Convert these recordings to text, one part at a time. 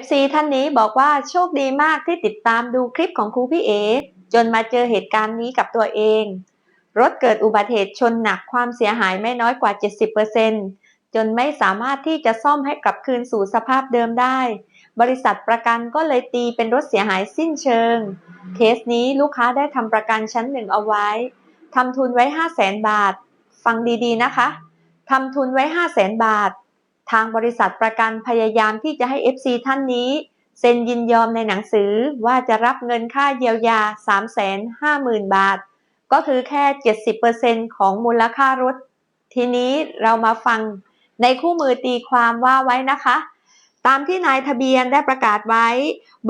FC ท่านนี้บอกว่าโชคดีมากที่ติดตามดูคลิปของครูพี่เอ จนมาเจอเหตุการณ์นี้กับตัวเอง รถเกิดอุบัติเหตุชนหนักความเสียหายไม่น้อยกว่า 70%จนไม่สามารถที่จะซ่อมให้กลับคืนสู่สภาพเดิมได้ บริษัทประกันก็เลยตีเป็นรถเสียหายสิ้นเชิง เคสนี้ลูกค้าได้ทำประกันชั้นหนึ่งเอาไว้ทำทุนไว้ 5 0 0แสนบาท ฟังดีๆนะคะทำทุนไว้ 5 0 0แสนบาท ทางบริษัทประกันพยายามที่จะให้ FC ท่านนี้ เซ็นยินยอมในหนังสือว่าจะรับเงินค่าเยียวยา 350,000 บาท ก็คือแค่ 70%ของมูลค่ารถ ทีนี้เรามาฟังในคู่มือตีความว่าไว้นะคะ ตามที่นายทะเบียนได้ประกาศไว้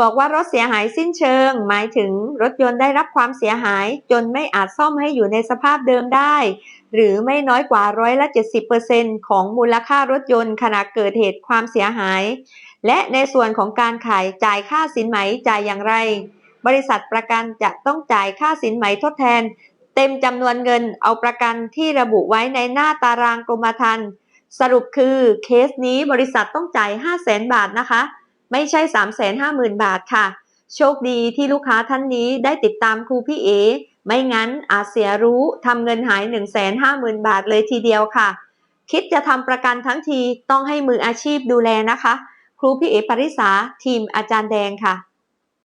บอกว่ารถเสียหายสิ้นเชิง หมายถึงรถยนต์ได้รับความเสียหาย จนไม่อาจซ่อมให้อยู่ในสภาพเดิมได้ หรือไม่น้อยกว่าร้อยละ70%ของมูลค่ารถยนต์ขณะเกิดเหตุความเสียหาย และในส่วนของการขายจ่ายค่าสินไหมจ่ายอย่างไร บริษัทประกันจะต้องจ่ายค่าสินไหมทดแทน เต็มจำนวนเงินเอาประกันที่ระบุไว้ในหน้าตารางกรมธรรม์ สรุปคือเคสนี้บริษัทต้องจ่าย 5 0 0แสนบาทนะคะ ไม่ใช่ 3 5 0 0 0 0 บาทค่ะ โชคดีที่ลูกค้าท่านนี้ได้ติดตามครูพี่เอ ไม่งั้นอาจเสียรู้ทำเงินหาย 1 5 0 0 0 0 บาทเลยทีเดียวค่ะ คิดจะทำประกันทั้งทีต้องให้มืออาชีพดูแลนะคะ ครูพี่เอปริสาทีมอาจารย์แดงค่ะ